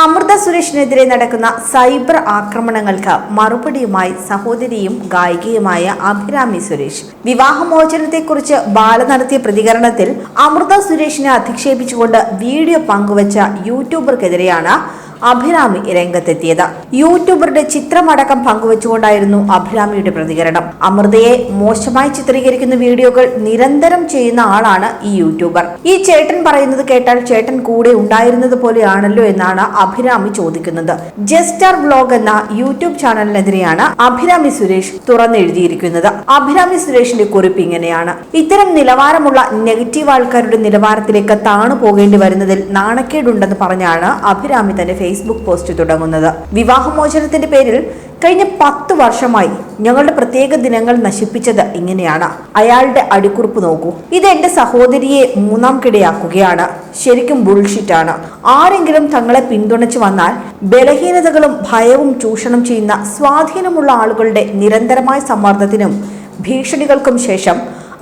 അമൃത സുരേഷിനെതിരെ നടക്കുന്ന സൈബർ ആക്രമണങ്ങൾക്ക് മറുപടിയുമായി സഹോദരിയും ഗായികയുമായ അഭിരാമി സുരേഷ്. വിവാഹമോചനത്തെക്കുറിച്ച് ബാല നടത്തിയ പ്രതികരണത്തിൽ അമൃത സുരേഷിനെ അധിക്ഷേപിച്ചുകൊണ്ട് വീഡിയോ പങ്കുവച്ച യൂട്യൂബർക്കെതിരെയാണ് അഭിരാമി രംഗത്തെത്തിയത്. യൂട്യൂബറുടെ ചിത്രമടക്കം പങ്കുവച്ചുകൊണ്ടായിരുന്നു അഭിരാമിയുടെ പ്രതികരണം. അമൃതയെ മോശമായി ചിത്രീകരിക്കുന്ന വീഡിയോകൾ നിരന്തരം ചെയ്യുന്ന ആളാണ് ഈ യൂട്യൂബർ. ഈ ചേട്ടൻ പറയുന്നത് കേട്ടാൽ ചേട്ടൻ കൂടെ ഉണ്ടായിരുന്നത് പോലെയാണല്ലോ എന്നാണ് അഭിരാമി ചോദിക്കുന്നത്. ജസ്റ്റാർ വ്ലോഗ് എന്ന യൂട്യൂബ് ചാനലിനെതിരെയാണ് അഭിരാമി സുരേഷ് തുറന്നെഴുതിയിരിക്കുന്നത്. അഭിരാമി സുരേഷിന്റെ കുറിപ്പ് ഇങ്ങനെയാണ്. ഇത്തരം നിലവാരമുള്ള നെഗറ്റീവ് ആൾക്കാരുടെ നിലവാരത്തിലേക്ക് താണു പോകേണ്ടി വരുന്നതിൽ നാണക്കേടുണ്ടെന്ന് പറഞ്ഞാണ് അഭിരാമി തന്റെ ഫേസ്ബുക്ക് പോസ്റ്റ് തുടങ്ങുന്നത്. വിവാഹമോചനത്തിന്റെ പേരിൽ കഴിഞ്ഞ പത്ത് വർഷമായി ഞങ്ങളുടെ പ്രത്യേക ദിനങ്ങൾ നശിപ്പിച്ചത് ഇങ്ങനെയാണ്. അയാളുടെ അടിക്കുറിപ്പ് നോക്കൂ. ഇത് എന്റെ സഹോദരിയെ മൂന്നാം കിടയാക്കുകയാണ്. ശരിക്കും ബുൾഷിറ്റാണ് ആരെങ്കിലും തങ്ങളെ പിന്തുണച്ചു വന്നാൽ ബലഹീനതകളും ഭയവും ചൂഷണം ചെയ്യുന്ന സ്വാധീനമുള്ള ആളുകളുടെ നിരന്തരമായ സമ്മർദ്ദത്തിനും ഭീഷണികൾക്കും ശേഷം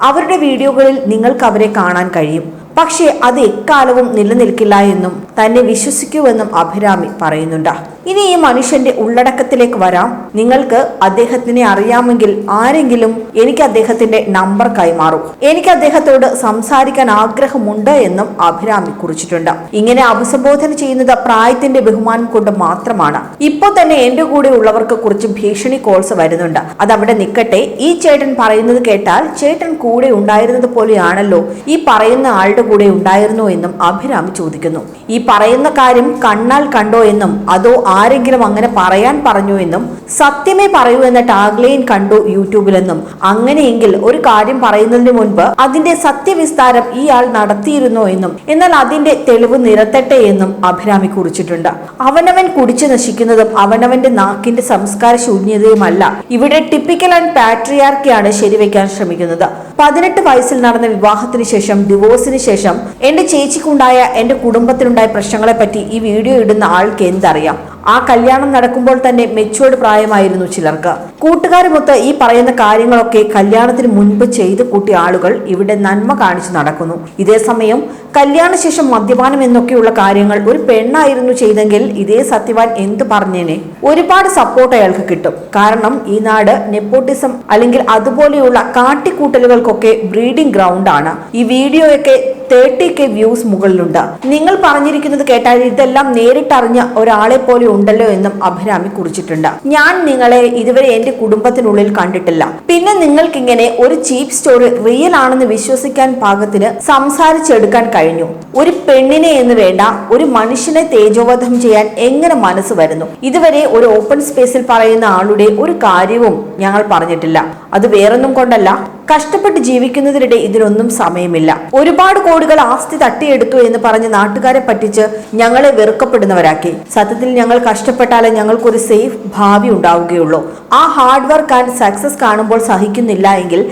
അവരുടെ വീഡിയോകളിൽ നിങ്ങൾക്ക് അവരെ കാണാൻ കഴിയും. പക്ഷേ അത് എക്കാലവും നിലനിൽക്കില്ല എന്നും തന്നെ വിശ്വസിക്കുമെന്നും അഭിരാമി പറയുന്നുണ്ട്. ഇനി ഈ മനുഷ്യന്റെ ഉള്ളടക്കത്തിലേക്ക് വരാം. നിങ്ങൾക്ക് അദ്ദേഹത്തിനെ അറിയാമെങ്കിൽ ആരെങ്കിലും എനിക്ക് അദ്ദേഹത്തിന്റെ നമ്പർ കൈമാറും. എനിക്ക് അദ്ദേഹത്തോട് സംസാരിക്കാൻ ആഗ്രഹമുണ്ട് എന്നും അഭിരാമി കുറിച്ചിട്ടുണ്ട്. ഇങ്ങനെ അഭിസംബോധന ചെയ്യുന്നത് പ്രായത്തിന്റെ ബഹുമാനം കൊണ്ട് മാത്രമാണ്. ഇപ്പോൾ തന്നെ എന്റെ കൂടെ ഉള്ളവർക്ക് കുറച്ച് ഭീഷണി കോൾസ് വരുന്നുണ്ട്. അതവിടെ നിൽക്കട്ടെ. ഈ ചേട്ടൻ പറയുന്നത് കേട്ടാൽ ചേട്ടൻ കൂടെ ഉണ്ടായിരുന്നത് പോലെയാണല്ലോ ഈ പറയുന്ന ആളുടെ കൂടെ ഉണ്ടായിരുന്നു എന്നും അഭിരാമി ചോദിക്കുന്നു. ഈ പറയുന്ന കാര്യം കണ്ണാൽ കണ്ടോ എന്നും അതോ ആരെങ്കിലും അങ്ങനെ പറയാൻ പറഞ്ഞു എന്നും സത്യമേ പറയൂ എന്ന ടാഗ്ലൈൻ കണ്ടു യൂട്യൂബിലെന്നും അങ്ങനെയെങ്കിൽ ഒരു കാര്യം പറയുന്നതിന് മുൻപ് അതിന്റെ സത്യവിസ്താരം ഇയാൾ നടത്തിയിരുന്നു എന്നും എന്നാൽ അതിന്റെ തെളിവ് നിരത്തട്ടെ എന്നും അഭിരാമി കുറിച്ചിട്ടുണ്ട്. അവനവൻ കുടിച്ചു നശിക്കുന്നതും അവനവന്റെ നാക്കിന്റെ സംസ്കാര ശൂന്യതയുമല്ല. ഇവിടെ ടിപ്പിക്കൽ ആൻഡ് പാട്രിയാർക്കിയാണ് ശരിവെക്കാൻ ശ്രമിക്കുന്നത്. പതിനെട്ട് വയസ്സിൽ നടന്ന വിവാഹത്തിന് ശേഷം ഡിവോഴ്സിന് ശേഷം എന്റെ ചേച്ചിക്കുണ്ടായ എന്റെ കുടുംബത്തിനുണ്ടായ പ്രശ്നങ്ങളെ പറ്റി ഈ വീഡിയോ ഇടുന്ന ആൾക്ക് എന്തറിയാം ആ കല്യാണം നടക്കുമ്പോൾ തന്നെ മെച്ചുവേർഡ് പ്രായമായിരുന്നു ചിലർക്ക്. കൂട്ടുകാരുമൊത്ത് ഈ പറയുന്ന കാര്യങ്ങളൊക്കെ കല്യാണത്തിന് മുൻപ് ചെയ്തു കൂട്ടിയ ആളുകൾ ഇവിടെ നന്മ കാണിച്ചു നടക്കുന്നു. ഇതേ സമയം കല്യാണശേഷം മദ്യപാനം എന്നൊക്കെയുള്ള കാര്യങ്ങൾ ഒരു പെണ്ണായിരുന്നു ചെയ്തെങ്കിൽ ഇതേ സത്യവാൻ എന്തു പറഞ്ഞേനെ? ഒരുപാട് സപ്പോർട്ട് അയാൾക്ക് കിട്ടും. കാരണം ഈ നാട് നെപ്പോട്ടിസം അല്ലെങ്കിൽ അതുപോലെയുള്ള കാട്ടിക്കൂട്ടലുകൾക്കൊക്കെ ബ്രീഡിംഗ് ഗ്രൗണ്ട് ആണ്. ഈ വീഡിയോയൊക്കെ തേർട്ടി കെ വ്യൂസ് മുകളിലുണ്ട്. നിങ്ങൾ പറഞ്ഞിരിക്കുന്നത് കേട്ടാൽ ഇതെല്ലാം നേരിട്ടറിഞ്ഞ ഒരാളെ പോലെ ഉണ്ടല്ലോ എന്നും അഭിരാമി കുറിച്ചിട്ടുണ്ട്. ഞാൻ നിങ്ങളെ ഇതുവരെ എന്റെ കുടുംബത്തിനുള്ളിൽ കണ്ടിട്ടില്ല. പിന്നെ നിങ്ങൾക്കിങ്ങനെ ഒരു ചീപ്പ് സ്റ്റോറി റിയൽ ആണെന്ന് വിശ്വസിക്കാൻ പാകത്തിന് സംസാരിച്ചെടുക്കാൻ കഴിഞ്ഞു. ഒരു പെണ്ണിനെ എന്ന് വേണ്ട ഒരു മനുഷ്യനെ തേജോവധം ചെയ്യാൻ എങ്ങനെ മനസ്സ് വരുന്നു? ഇതുവരെ ഒരു ഓപ്പൺ സ്പേസിൽ പറയുന്ന ആളുടെ ഒരു കാര്യവും ഞങ്ങൾ പറഞ്ഞിട്ടില്ല. അത് വേറൊന്നും കൊണ്ടല്ല. കഷ്ടപ്പെട്ട് ജീവിക്കുന്നതിനിടെ ഇതിനൊന്നും സമയമില്ല. ഒരുപാട് കോടികൾ ആസ്തി തട്ടിയെടുത്തു എന്ന് പറഞ്ഞ് നാട്ടുകാരെ പറ്റിച്ച് ഞങ്ങളെ വെറുക്കപ്പെടുന്നവരാക്കി. സത്യത്തിൽ ഞങ്ങൾ കഷ്ടപ്പെട്ടാലേ ഞങ്ങൾക്കൊരു സേഫ് ഭാവി ഉണ്ടാവുകയുള്ളൂ. ആ ഹാർഡ് വർക്ക് ആൻഡ് സക്സസ് കാണുമ്പോൾ സഹിക്കുന്നില്ല എങ്കിൽ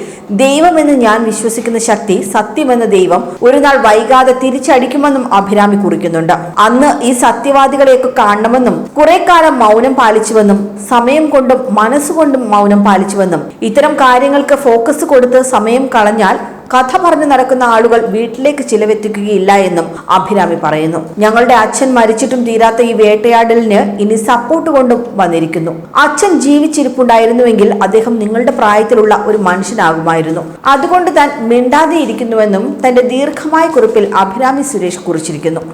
ദൈവമെന്ന് ഞാൻ വിശ്വസിക്കുന്ന ശക്തി സത്യമെന്ന ദൈവം ഒരു നാൾ വൈകാതെ തിരിച്ചടിക്കുമെന്നും അഭിരാമി കുറിക്കുന്നുണ്ട്. അന്ന് ഈ സത്യവാദികളെയൊക്കെ കാണണമെന്നും കുറെ കാലം മൗനം പാലിച്ചുവെന്നും സമയം കൊണ്ടും മനസ്സുകൊണ്ടും മൗനം പാലിച്ചുവെന്നും ഇത്തരം കാര്യങ്ങൾക്ക് ഫോക്കസ് കൊടുത്ത് സമയം കളഞ്ഞാൽ കഥ പറഞ്ഞു നടക്കുന്ന ആളുകൾ വീട്ടിലേക്ക് ചിലവെത്തിക്കുകയില്ല എന്നും അഭിരാമി പറയുന്നു. ഞങ്ങളുടെ അച്ഛൻ മരിച്ചിട്ടും തീരാത്ത ഈ വേട്ടയാടലിന് ഇനി സപ്പോർട്ട് കൊണ്ടും വന്നിരിക്കുന്നു. അച്ഛൻ ജീവിച്ചിരിപ്പുണ്ടായിരുന്നുവെങ്കിൽ അദ്ദേഹം നിങ്ങളുടെ പ്രായത്തിലുള്ള ഒരു മനുഷ്യനാകുമായിരുന്നു. അതുകൊണ്ട് താൻ മിണ്ടാതെ ഇരിക്കുന്നുവെന്നും തന്റെ ദീർഘമായ കുറിപ്പിൽ അഭിരാമി സുരേഷ് കുറിച്ചിരിക്കുന്നു.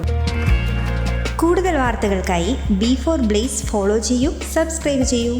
കൂടുതൽ വാർത്തകൾക്കായി ബി ഫോർ ബ്ലേസ് ഫോളോ ചെയ്യൂ സബ്സ്ക്രൈബ് ചെയ്യൂ.